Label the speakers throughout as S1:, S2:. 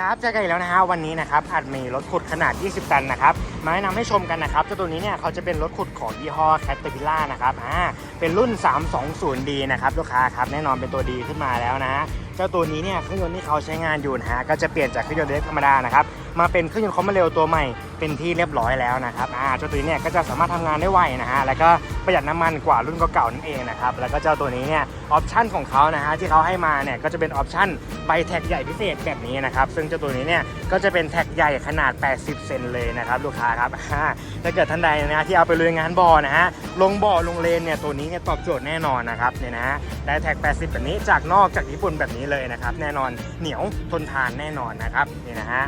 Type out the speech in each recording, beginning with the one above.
S1: ครับเจอกันอีกแล้วนะฮะวันนี้นะครับอัดมีรถขุดขนาด 20 ตันนะครับ มาแนะนำให้ชมกันนะครับเจ้าตัวนี้เนี่ยเขาจะเป็นรถขุดของยี่ห้อ Caterpillar นะครับอ่าเป็นรุ่น 320D นะครับลูกค้าครับแน่นอนเป็นตัวดีขึ้นมาแล้วนะฮะเจ้าตัวนี้เนี่ยเครื่องยนต์ที่เขาใช้งานอยู่นะฮะก็จะเปลี่ยนจากเครื่องยนต์เล็กธรรมดานะครับมาเป็นเครื่องยนต์คอมมาเร็วตัวใหม่เป็นที่เรียบร้อยแล้วนะครับอ่าเจ้าตัวนี้เนี่ยก็จะสามารถทำงานได้ไวนะฮะแล้วก็ประหยัดน้ำมันกว่ารุ่นเก่าๆนั่นเองนะครับแล้วก็เจ้าตัวนี้เนี่ยออปชั่นของเขานะฮะที่เขาให้มาเนี่ยก็จะเป็นออปชั่นใบแท็กใหญ่พิเศษแบบนี้นะครับซึ่งเจ้าตัวนี้เนี่ยก็จะเป็นแท็กใหญ่ขนาด 80 เซนเลยนะครับลูกค้าครับถ้าเกิดท่านใดนะที่เอาไปลุยงานบ่อนะฮะลงบ่อลงเลนเนี่ยตัวนี้เนี่ยตอบโจทย์แน่นอนนะครับเนี่ยนะได้แท็ก 80 แบบนี้จากนอกจากญี่ปุ่นแบบนี้เลยนะครับแน่นอนเหนียวทนทานแน่นอนนะครับนี่นะฮะ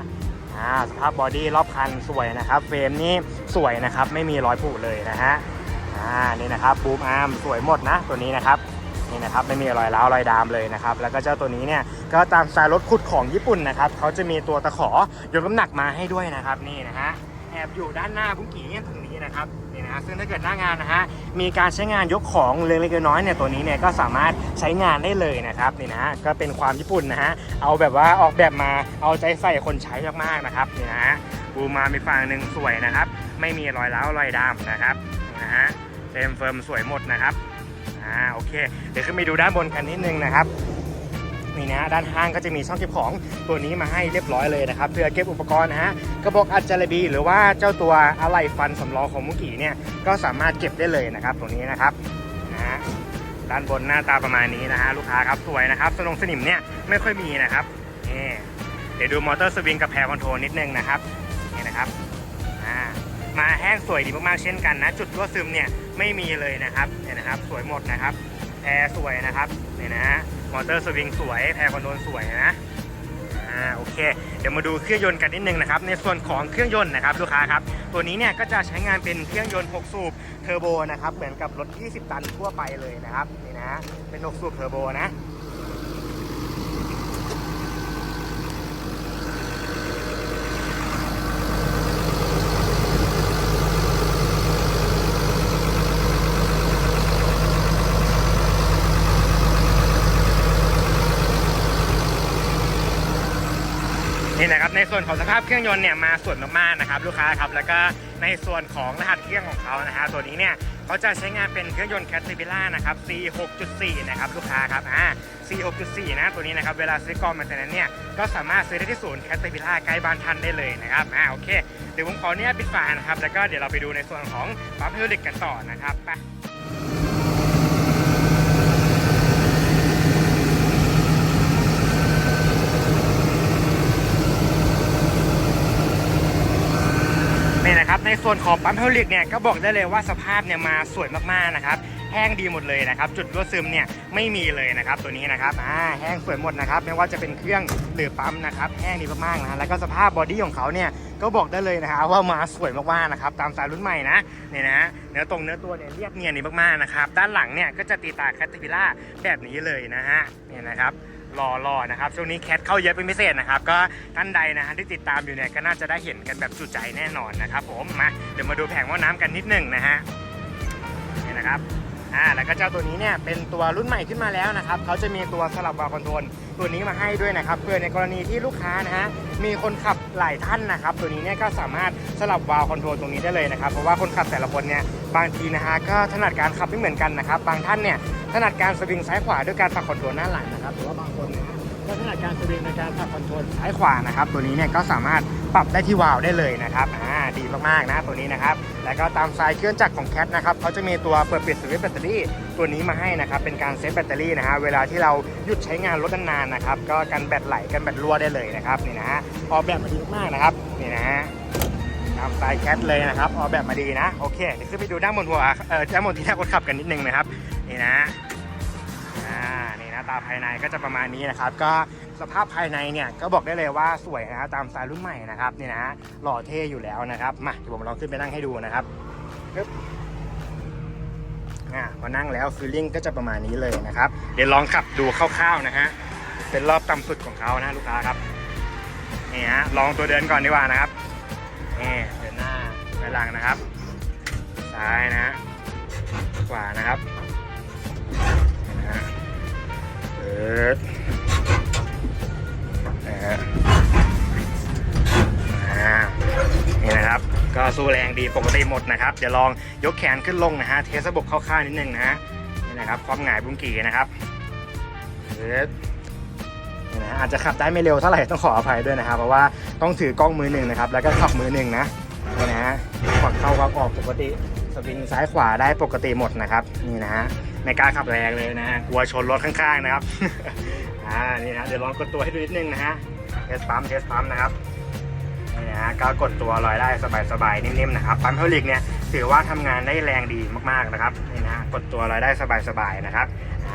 S1: สภาพบอดี้รอบคันสวยนะครับเฟรมนี่สวยนะครับไม่มีรอยผุเลยนะฮะอ่านี่นะครับบูมอาร์มสวยหมดนะตัวนี้นะครับนี่นะครับไม่มีรอยร้าวรอยดามเลยนะครับแล้วก็เจ้าตัวนี้เนี่ยก็ตามสไตล์รถขุดของญี่ปุ่นนะครับเขาจะมีตัวตะขอยกน้ำหนักมาให้ด้วยนะครับนี่นะฮะ แอบอยู่ด้านหน้าบุ้งกี่ตรงนี้นะครับนี่นะซึ่งถ้าเกิดหน้างานนะฮะมีการใช้งานยกของเล็กๆน้อยๆเนี่ยตัวนี้เนี่ยก็สามารถใช้งานได้เลยนะครับนี่นะก็เป็นความญี่ปุ่นนะฮะเอาแบบว่าออกแบบมาเอาใจใส่คนใช้มากๆนะครับนี่นะบูมามีฝั่งหนึ่งสวยนะครับ ไม่มีรอยร้าวรอยดำนะครับนี่นะฮะเต็มเฟิร์มสวยหมดนะครับอ่าโอเค เดี๋ยวขึ้นไปดูด้านบนกันนิดนึงนะครับ นี่นะด้านข้างก็จะมีช่องเก็บของตัวนี้มาให้เรียบร้อยเลยนะครับเพื่อเก็บอุปกรณ์นะฮะกระบอกอัดจารบี หรือว่าเจ้าตัวอะไหล่ฟันสำรองของมุกิเนี่ยก็สามารถเก็บได้เลยนะครับตรงนี้นะครับนะฮะด้านบนหน้าตาประมาณนี้นะฮะลูกค้าครับสวยนะครับสนงสนิมเนี่ยไม่ค่อยมีนะครับนี่เดี๋ยวดูมอเตอร์สวิงกับแพรคอนโทรลนิดนึงนะครับนี่นะครับอ่ามาแห้งสวยดีมากๆเช่นกันนะ จุดรั่วซึมเนี่ยไม่มีเลยนะครับเนี่ยนะครับ สวยหมดนะครับแพรสวยนะครับเนี่ยนะฮะ มอเตอร์สวิงสวย แพรคอนโดนสวยนะอ่าโอเค เดี๋ยวมาดูเครื่องยนต์กันนิดนึงนะครับ ในส่วนของเครื่องยนต์นะครับลูกค้าครับ ตัวนี้เนี่ยก็จะใช้งานเป็นเครื่องยนต์ 6 สูบเทอร์โบนะครับ เหมือนกับรถ 20 ตันทั่วไปเลยนะครับ นี่นะ เป็น 6 สูบเทอร์โบนะ นี่นะครับในส่วนของสภาพเครื่องยนต์เนี่ยมาส่วนมากๆนะครับลูกค้าครับแล้วก็ในส่วนของรหัสเครื่องของเขานะฮะตัวนี้เนี่ยเขาจะใช้งานเป็นเครื่องยนต์ Caterpillar นะครับ C6.4 นะครับลูกค้าครับอ่า C6.4 นะตัวนี้นะครับเวลาซื้อกองมาแต่นั้นเนี่ยก็สามารถซื้อได้ที่ศูนย์ Caterpillar ใกล้บ้านท่านได้เลยนะครับอ่าโอเคเดี๋ยวผมขอเนี่ยปิดฝานะครับแล้วก็เดี๋ยวเราไปดูในส่วนของปั๊มไฮดรอลิกกันต่อนะครับไป นี่นะครับ ในส่วนของปั๊มเฮลิกเนี่ยก็บอกได้เลยว่าสภาพเนี่ยมาสวยมากๆนะครับแห้งดีหมดเลยนะครับ จุดรั่วซึมเนี่ยไม่มีเลยนะครับ ตัวนี้นะครับอ่าแห้งสวยหมดนะครับ ไม่ว่าจะเป็นเครื่องหรือปั๊มนะครับแห้งดีมากๆนะแล้วก็สภาพบอดี้ของเขาเนี่ยก็บอกได้เลยนะฮะว่ามาสวยมากๆนะครับ ตามสายรุ่นใหม่นะเนี่ยนะเนื้อตรงเนื้อตัวเนี่ยเรียบเนียนดีมากๆนะครับ ด้านหลังเนี่ยก็จะตีตาแคทติพิล่าแบบนี้เลยนะฮะเนี่ยนะครับ รอรอนะครับช่วงนี้แคทเข้าเยอะเป็นพิเศษนะครับก็ท่านใดนะฮะที่ติดตามอยู่เนี่ยก็น่าจะได้เห็นกันแบบจุใจแน่นอนนะครับผมมาเดี๋ยวมาดูแผงหม้อน้ำกันนิดหนึ่งนะฮะนี่นะครับอ่าแล้วก็เจ้าตัวนี้เนี่ยเป็นตัวรุ่นใหม่ขึ้นมาแล้วนะครับเขาจะมีตัวสลับวาล์วคอนโทรลตัวนี้มาให้ด้วยนะครับเพื่อในกรณีที่ลูกค้านะฮะมีคนขับหลายท่านนะครับ ตัวนี้เนี่ยก็สามารถสลับวาล์วคอนโทรลตรงนี้ได้เลยนะครับเพราะว่าคนขับแต่ละคนเนี่ยบางทีนะฮะก็ถนัดการขับไม่เหมือนกันนะครับบางท่านเนี่ย ถนัดการสวิงซ้ายขวาด้วยการปักคอนโทรลหน้าหลังนะครับหรือว่าบางคนนะก็ถนัดการสวิงในการปรับคอนโทรลซ้ายขวานะครับ ตัวนี้เนี่ยก็สามารถปรับได้ที่วาล์วได้เลยนะครับอ่าดีมากๆนะตัวนี้นะครับแล้วก็ตามสายเครื่องจักรของแคทนะครับเขาจะมีตัวเปิดปิดสวิตช์แบตเตอรี่ตัวนี้มาให้นะครับเป็นการเซฟแบตเตอรี่นะฮะเวลาที่เราหยุดใช้งานรถนานๆนะครับก็กันแบตไหลกันแบตรั่วได้เลยนะครับนี่นะฮะออกแบบมาดีมากๆนะครับนี่นะฮะตามสายแคทเลยนะครับออกแบบมาดีนะ โอเคเดี๋ยวขึ้นไปดูด้านบนหัวเออด้านบนที่หน้าคนขับกันนิดนึงนะครับ นี่นะอ่านี่น้าตาภายในก็จะประมาณนี้นะครับ ก็สภาพภายในเนี่ยก็บอกได้เลยว่าสวยนะฮะตามสไตล์รุ่นใหม่นะครับนี่นะหล่อเท่อยู่แล้วนะครับมาเดี๋ยวผมลองขึ้นไปนั่งให้ดูนะครับอ่าพอนั่งแล้วฟีลลิ่งก็จะประมาณนี้เลยนะครับ เดี๋ยวลองขับดูคร่าวๆนะฮะเป็นรอบต่ำสุดของเขานะลูกค้าครับนี่ฮะลองตัวเดินก่อนดีกว่านะครับนี่เดินหน้าไปหลังนะครับ ซ้ายนะฮะขวานะครับ สู้แรงดีปกติหมดนะครับเดี๋ยวลองยกแขนขึ้นลงนะฮะเทสระบบเข้าข้างนิดนึงนะฮะนี่นะครับความหงายบุ้งกี่นะครับเอ๊ะนี่นะฮะอาจจะขับได้ไม่เร็วเท่าไหร่ต้องขออภัยด้วยนะครับ เพราะว่าต้องถือกล้องมือหนึ่งนะครับ แล้วก็ขับมือหนึ่งนะนี่นะฮะฝักเข้าฝักออกปกติสวิงซ้ายขวาได้ปกติหมดนะครับนี่นะฮะไม่กล้าขับแรงเลยนะฮะกลัวชนรถข้างๆนะครับอ่านี่นะเดี๋ยวลองกดตัวให้ดูนิดนึงนะฮะเทสปั๊มเทสปั๊มนะครับ นี่นะฮะก็กดตัวลอยได้สบายๆนิ่มๆนะครับปั๊มเทอลิกเนี่ยถือว่าทำงานได้แรงดีมากๆนะครับนี่นะฮะกดตัวลอยได้สบายๆนะครับ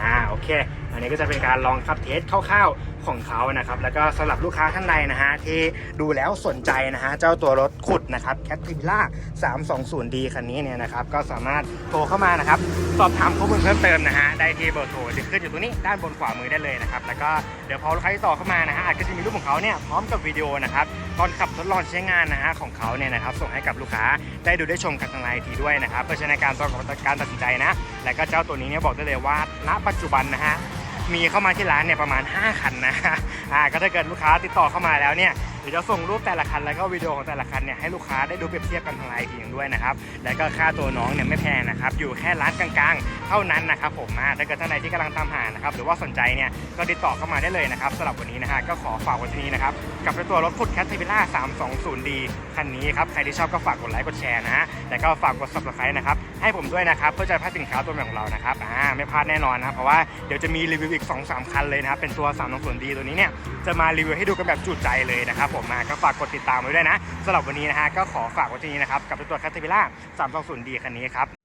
S1: อ่าโอเค อันนี้ก็จะเป็นการลองขับเทสคร่าวๆ ของเขานะครับ แล้วก็สำหรับลูกค้าท่านใดนะฮะที่ดูแล้วสนใจนะฮะเจ้าตัวรถขุดนะครับ c a t i l l a 320D คันนี้เนี่ยนะครับก็สามารถโทรเข้ามานะครับ สอบถามข้อมูลเพิ่มเติมนะฮะได้ที่เบอร์โทรที่ขึ้นอยู่ตรงนี้ด้านบนขวามือได้เลยนะครับ แล้วก็เดี๋ยวพอลูกค้าติดต่อเข้ามานะฮะอาจจะมีรูปของเขาเนี่ยพร้อมกับวิดีโอนะครับตอนขับทดลองใช้งานนะฮะของเขาเนี่ยนะครับส่งให้กับลูกค้าได้ดูได้ชมกันทางไลน์ทีด้วยนะครับเพื่อใช้ในการตอนการตัดสินใจนะ และก็เจ้าตัวนี้เนี่ยบอกได้เลยว่าณปัจจุบันนะฮะ มีเข้ามาที่ร้านเนี่ยประมาณ 5 คันนะอ่าก็ถ้าเกิดลูกค้าติดต่อเข้ามาแล้วเนี่ย เดี๋ยวจะส่งรูปแต่ละคันแล้วก็วิดีโอของแต่ละคันเนี่ยให้ลูกค้าได้ดูเปรียบเทียบกันทางไลน์ทีหนึงด้วยนะครับแล้วก็ค่าตัวน้องเนี่ยไม่แพงนะครับอยู่แค่ร้านกลางๆ เท่านั้นนะครับผมอ่าถ้าเกิดท่านใดที่กำลังตามหานะครับหรือว่าสนใจเนี่ยก็ติดต่อเข้ามาได้เลยนะครับสำหรับวันนี้นะฮะก็ขอฝากไว้ที่นี้นะครับกับตัวรถขุดแคทเทบิล่า 320D คันนี้ครับใครที่ชอบก็ฝากกดไลค์กดแชร์นะฮะแล้วก็ฝากกด subscribe นะครับให้ผมด้วยนะครับเพื่อจะพลาดสินค้าตัวใหม่ของเรานะครับอ่าไม่พลาดแน่นอนนะครับเพราะว่าเดี๋ยวจะมีรีวิวอีก 2-3 คันเลยนะครับเป็นตัว 320D ตัวนี้เนี่ยจะมารีวิวให้ดูกันแบบจุใจเลยนะครับผมมาก็ฝากกดติดตามไว้ด้วยนะสำหรับวันนี้นะฮะก็ขอฝากไว้ที่นี้นะครับกับตัว Caterpillar 320D คันนี้ครับ